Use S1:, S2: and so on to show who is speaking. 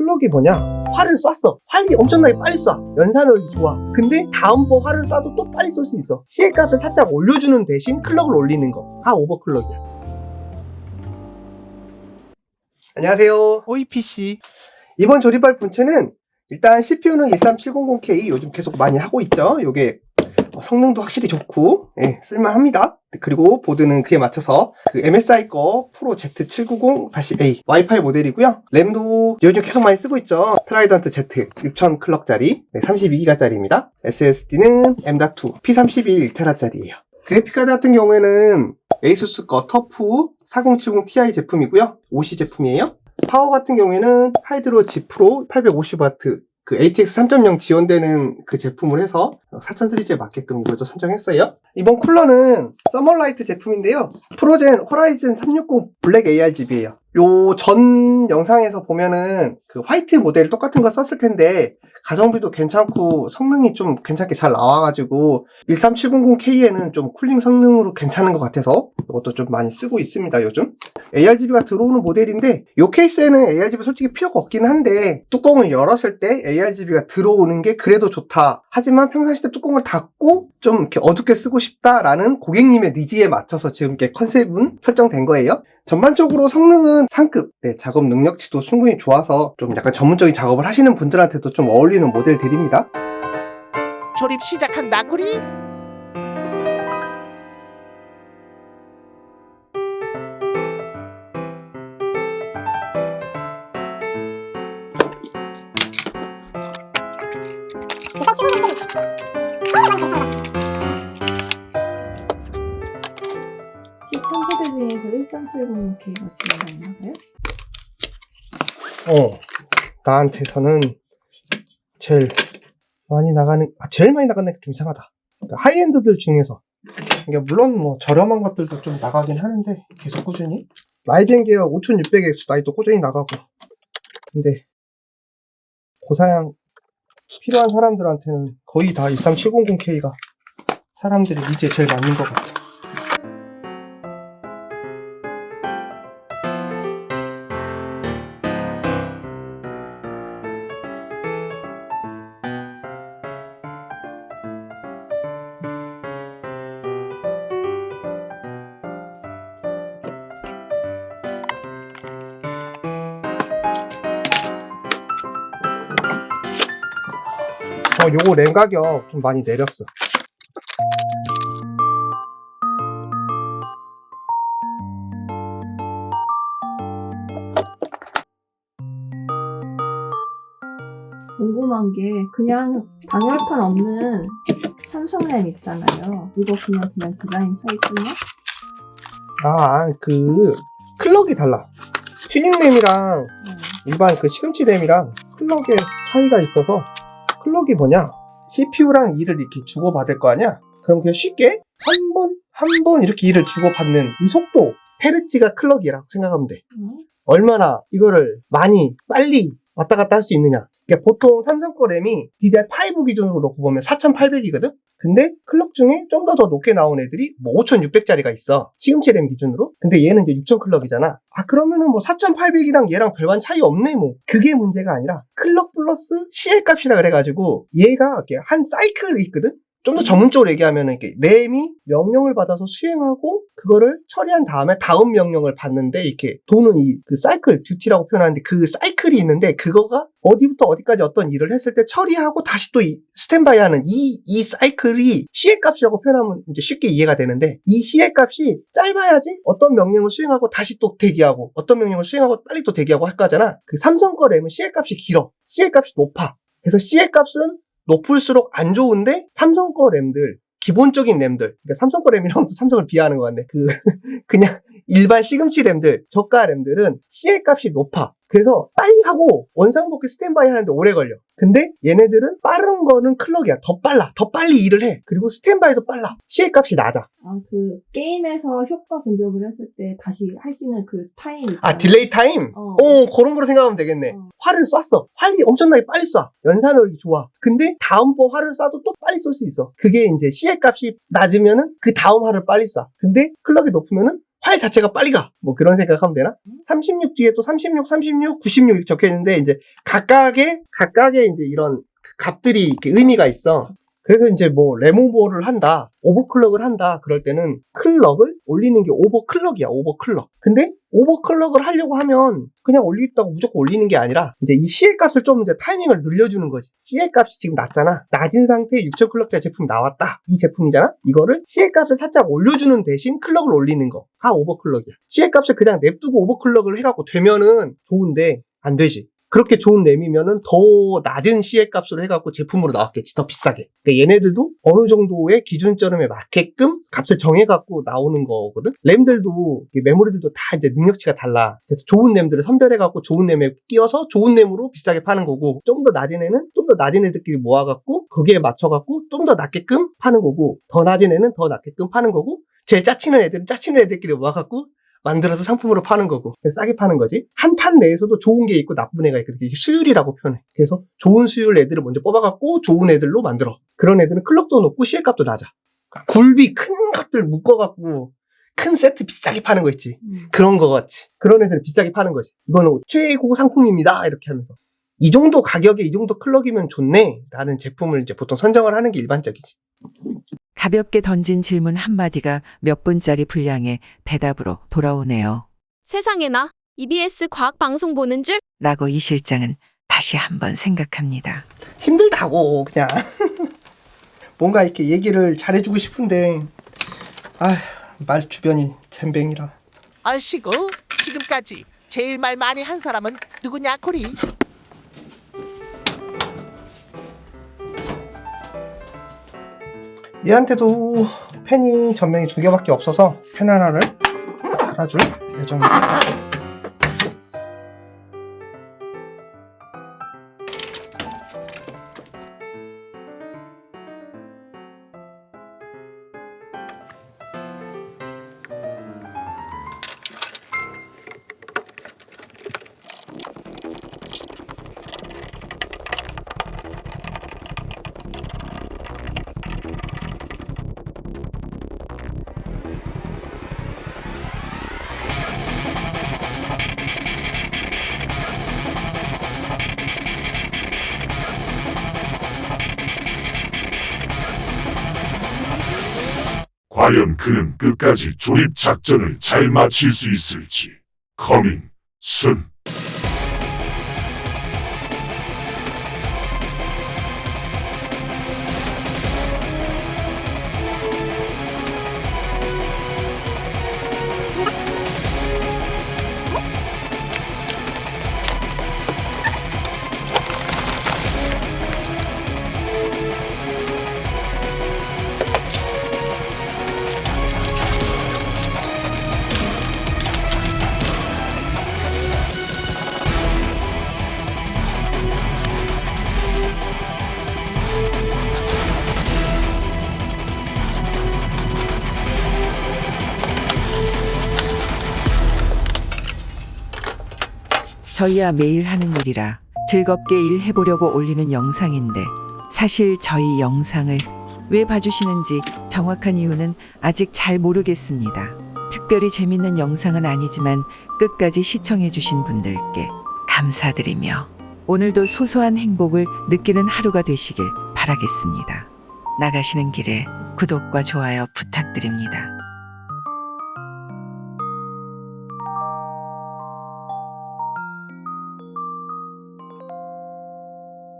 S1: 클럭이 뭐냐? 활을 쐈어. 활이 엄청나게 빨리 쏴. 연산력이 좋아. 근데 다음번 활을 쏴도 또 빨리 쏠 수 있어. CL 값을 살짝 올려주는 대신 클럭을 올리는 거. 다 오버클럭이야. 안녕하세요. OEPC. 이번 조립할 본체는 일단 CPU는 13700K 요즘 계속 많이 하고 있죠. 요게 어, 성능도 확실히 좋고 예, 쓸만합니다. 그리고 보드는 그에 맞춰서 그 MSI 거 프로 Z790-A 와이파이 모델이고요. 램도 요즘 계속 많이 쓰고 있죠. 트라이던트 Z 6000 클럭짜리 32기가짜리입니다. SSD는 M.2 P31 1테라짜리예요. 그래픽카드 같은 경우에는 에이수스 거 터프 4070ti 제품이고요. OC 제품이에요. 파워 같은 경우에는 하이드로 G 프로 850W 그 ATX 3.0 지원되는 그 제품을 해서 4000 시리즈에 맞게끔 이것도 선정했어요. 이번 쿨러는 서멀라이트 제품인데요. 프로젠 호라이즌 360 블랙 ARGB예요. 요 전 영상에서 보면은 그 화이트 모델 똑같은 거 썼을 텐데 가성비도 괜찮고 성능이 좀 괜찮게 잘 나와가지고 13700K에는 좀 쿨링 성능으로 괜찮은 것 같아서 이것도 좀 많이 쓰고 있습니다 요즘. ARGB가 들어오는 모델인데 이 케이스에는 ARGB 솔직히 필요가 없긴 한데 뚜껑을 열었을 때 ARGB가 들어오는 게 그래도 좋다. 하지만 평상시 때 뚜껑을 닫고 좀 이렇게 어둡게 쓰고 싶다라는 고객님의 니즈에 맞춰서 지금 이렇게 컨셉은 설정된 거예요 전반적으로 성능은 상급, 네, 작업 능력치도 충분히 좋아서 좀 약간 전문적인 작업을 하시는 분들한테도 좀 어울리는 모델들입니다.
S2: 조립 시작한다 구리.
S3: 시청자들 중에서 1370K가 지금 나나요?
S1: 어, 나한테서는 제일 많이 나가는, 아, 제일 많이 나가는 게 좀 이상하다. 그러니까 하이엔드들 중에서. 그러니까 물론 뭐 저렴한 것들도 좀 나가긴 하는데 계속 꾸준히. 라이젠 계열 5600X 나이도 꾸준히 나가고. 근데 고사양 필요한 사람들한테는 거의 다 13700K가 사람들이 이제 제일 맞는 것 같아. 어, 요거 램 가격 좀 많이 내렸어.
S3: 궁금한 게 그냥 방열판 없는 삼성램 있잖아요. 이거 그냥 그냥 디자인 차이뿐이야?
S1: 아, 그, 클럭이 달라. 튜닝 램이랑
S3: 어.
S1: 일반 그 시금치 램이랑 클럭의 차이가 있어서, 클럭이 뭐냐? CPU랑 일을 이렇게 주고받을 거 아니야? 그럼 그냥 쉽게 한 번, 한 번 이렇게 일을 주고받는 이 속도, 헤르츠가 클럭이라고 생각하면 돼.
S3: 어?
S1: 얼마나 이거를 많이 빨리 왔다 갔다 할 수 있느냐. 그러니까 보통 삼성 거 램이 DDR5 기준으로 놓고 보면 4800이거든? 근데 클럭 중에 좀 더 더 높게 나온 애들이 뭐 5600짜리가 있어. 시금치 램 기준으로. 근데 얘는 이제 6000 클럭이잖아. 아, 그러면은 뭐 4800이랑 얘랑 별반 차이 없네, 뭐. 그게 문제가 아니라 클럭 플러스 CL 값이라 그래가지고 얘가 이렇게 한 사이클이 있거든? 좀 더 전문적으로 얘기하면 이렇게 램이 명령을 받아서 수행하고 그거를 처리한 다음에 다음 명령을 받는데 이렇게 도는 이 그 사이클 듀티라고 표현하는데 그 사이클이 있는데 그거가 어디부터 어디까지 어떤 일을 했을 때 처리하고 다시 또이 스탠바이 하는 이, 이 사이클이 CL 값이라고 표현하면 이제 쉽게 이해가 되는데 이 CL 값이 짧아야지 어떤 명령을 수행하고 다시 또 대기하고 어떤 명령을 수행하고 빨리 또 대기하고 할 거잖아. 그 삼성 거 램은 CL 값이 길어. CL 값이 높아. 그래서 CL 값은 높을수록 안 좋은데 삼성 거 램들 기본적인 램들 그러니까 삼성 거 램이랑 또 삼성을 비하하는 것 같네. 그 그냥 일반 시금치 램들 저가 램들은 CL 값이 높아 그래서 빨리 하고 원상복귀 스탠바이 하는데 오래 걸려 근데 얘네들은 빠른 거는 클럭이야 더 빨라 더 빨리 일을 해 그리고 스탠바이도 빨라 CL 값이 낮아
S3: 아, 그 게임에서 효과 공격을 했을 때 다시 할 수 있는 그 타임. 아
S1: 딜레이 타임
S3: 어.
S1: 어 그런 거로 생각하면 되겠네
S3: 어.
S1: 활을 쐈어. 활이 엄청나게 빨리 쏴. 연산력이 좋아. 근데 다음 번 활을 쏴도 또 빨리 쏠 수 있어. 그게 이제 CL 값이 낮으면은 그 다음 활을 빨리 쏴. 근데 클럭이 높으면은 화일 자체가 빨리 가. 뭐 그런 생각하면 되나? 36 뒤에 또 36, 36, 96 이렇게 적혀 있는데 이제 각각의 각각의 이제 이런 그 값들이 이렇게 의미가 있어. 그래서 이제 뭐 레모버를 한다, 오버클럭을 한다 그럴 때는 클럭을 올리는 게 오버클럭이야, 오버클럭. 근데 오버클럭을 하려고 하면 그냥 올리겠다고 무조건 올리는 게 아니라 이제 이 CL 값을 좀 이제 타이밍을 늘려주는 거지. CL 값이 지금 낮잖아. 낮은 상태에 6000클럭짜리 제품 나왔다. 이 제품이잖아. 이거를 CL 값을 살짝 올려주는 대신 클럭을 올리는 거. 다 오버클럭이야. CL 값을 그냥 냅두고 오버클럭을 해갖고 되면은 좋은데 안 되지. 그렇게 좋은 램이면은 더 낮은 CL 값으로 해갖고 제품으로 나왔겠지. 더 비싸게. 그러니까 얘네들도 어느 정도의 기준점에 맞게끔 값을 정해갖고 나오는 거거든. 램들도 이 메모리들도 다 이제 능력치가 달라. 그래서 좋은 램들을 선별해갖고 좋은 램에 끼워서 좋은 램으로 비싸게 파는 거고 좀 더 낮은 애는 좀 더 낮은 애들끼리 모아갖고 거기에 맞춰갖고 좀 더 낮게끔 파는 거고 더 낮은 애는 더 낮게끔 파는 거고 제일 짜치는 애들은 짜치는 애들끼리 모아갖고 만들어서 상품으로 파는 거고. 싸게 파는 거지. 한 판 내에서도 좋은 게 있고 나쁜 애가 있거든. 이게 수율이라고 표현해. 그래서 좋은 수율 애들을 먼저 뽑아갖고 좋은 애들로 만들어. 그런 애들은 클럭도 높고 CL 값도 낮아. 굴비 큰 것들 묶어갖고 큰 세트 비싸게 파는 거 있지. 그런 거 같이. 그런 애들은 비싸게 파는 거지. 이거는 최고 상품입니다. 이렇게 하면서. 이 정도 가격에 이 정도 클럭이면 좋네. 라는 제품을 이제 보통 선정을 하는 게 일반적이지
S4: 가볍게 던진 질문 한마디가 몇 분짜리 분량의 대답으로 돌아오네요.
S5: 세상에나 EBS 과학 방송 보는 줄?
S4: 라고 이 실장은 다시 한번 생각합니다.
S1: 힘들다고 그냥 뭔가 이렇게 얘기를 잘해주고 싶은데 아 말 주변이 잼뱅이라
S2: 아시고 지금까지 제일 말 많이 한 사람은 누구냐 코리?
S1: 얘한테도 펜이 전명이 두 개밖에 없어서 펜 하나를 달아줄 예정입니다
S6: 과연 그는 끝까지 조립 작전을 잘 마칠 수 있을지. 커밍 순.
S4: 저희야 매일 하는 일이라 즐겁게 일해보려고 올리는 영상인데 사실 저희 영상을 왜 봐주시는지 정확한 이유는 아직 잘 모르겠습니다. 특별히 재밌는 영상은 아니지만 끝까지 시청해주신 분들께 감사드리며 오늘도 소소한 행복을 느끼는 하루가 되시길 바라겠습니다. 나가시는 길에 구독과 좋아요 부탁드립니다.